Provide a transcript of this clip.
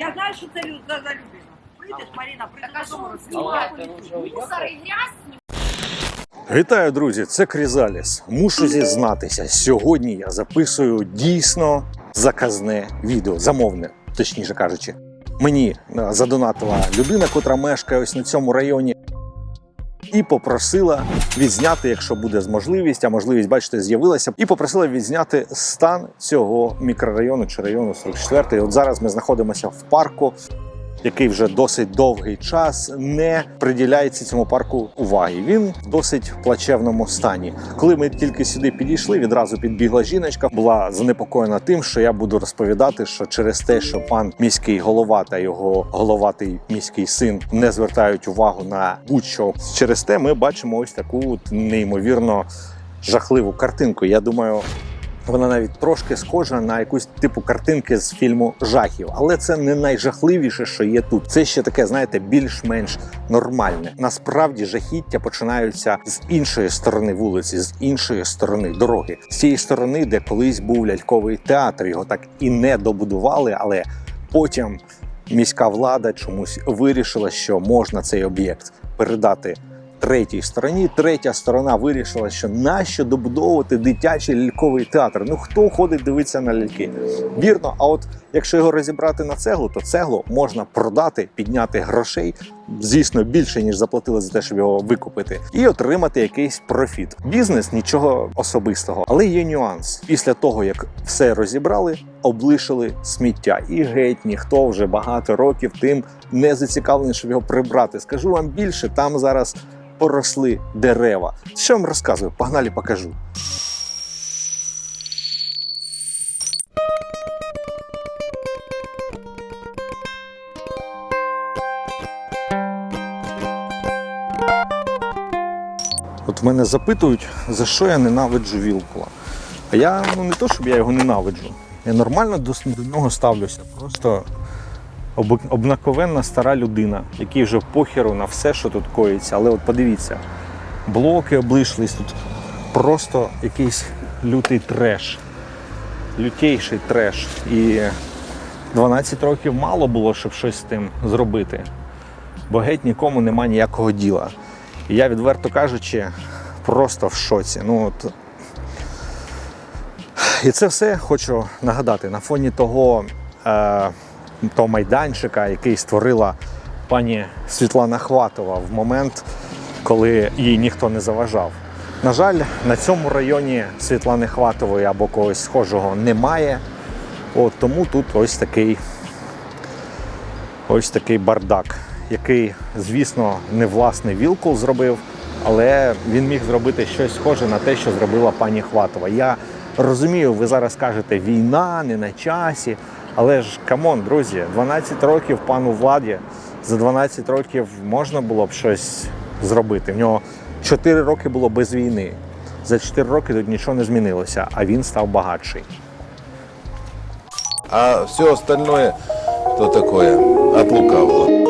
Я знаю, що це люд- за, за людина. Прийдеш, Маріна, додому, он Мусор і грязь Вітаю, друзі! Це Крізаліс. Мушу зізнатися. Сьогодні я записую дійсно заказне відео, замовне, точніше кажучи. Мені е, задонатила людина, котра мешкає ось на цьому районі, і попросила відзняти, якщо буде можливість, а можливість, бачите, з'явилася, і попросила відзняти стан цього мікрорайону чи району 44. От зараз ми знаходимося в парку який вже досить довгий час не приділяється цьому парку уваги. Він в досить плачевному стані. Коли ми тільки сюди підійшли, відразу підбігла жіночка, була занепокоєна тим, що я буду розповідати, що через те, що пан міський голова та його головатий міський син не звертають увагу на будь-що через те, ми бачимо ось таку от неймовірно жахливу картинку. Я думаю. Вона навіть трошки схожа на якусь типу картинки з фільму жахів, але це не найжахливіше, що є тут. Це ще таке, знаєте, більш-менш нормальне. Насправді жахіття починаються з іншої сторони вулиці, з іншої сторони дороги, з цієї сторони, де колись був ляльковий театр. Його так і не добудували, але потім міська влада чомусь вирішила, що можна цей об'єкт передати третій стороні. Третя сторона вирішила, що нащо добудовувати дитячий ляльковий театр. Ну хто ходить дивитися на ляльки? Вірно, а от якщо його розібрати на цеглу, то цеглу можна продати, підняти грошей, звісно, більше ніж заплатили за те, щоб його викупити, і отримати якийсь профіт. Бізнес нічого особистого, але є нюанс. Після того як все розібрали, облишили сміття, і геть ніхто вже багато років тим не зацікавлений, щоб його прибрати. Скажу вам більше, там зараз поросли дерева. Що вам розказую? Погнали, покажу. От мене запитують, за що я ненавиджу Вілкула. А я ну не то, щоб я його ненавиджу. Я нормально до, до нього ставлюся. Просто обнаковенна стара людина, який вже похеру на все, що тут коїться. Але от подивіться, блоки облишлись тут. Просто якийсь лютий треш. Лютейший треш. І 12 років мало було, щоб щось з тим зробити. Бо геть нікому нема ніякого діла. І я, відверто кажучи, просто в шоці. Ну, от... І це все хочу нагадати на фоні того, е, того майданчика, який створила пані Світлана Хватова в момент, коли їй ніхто не заважав. На жаль, на цьому районі Світлани Хватової або когось схожого немає. От тому тут ось такий ось такий бардак, який, звісно, не власний Вілкул зробив, але він міг зробити щось схоже на те, що зробила пані Хватова. Я розумію, ви зараз кажете, війна не на часі. Але ж камон, друзі, 12 років пану владі, за 12 років можна було б щось зробити. В нього 4 роки було без війни. За 4 роки тут нічого не змінилося, а він став багатший. А все остальное, то такое, от лукавого.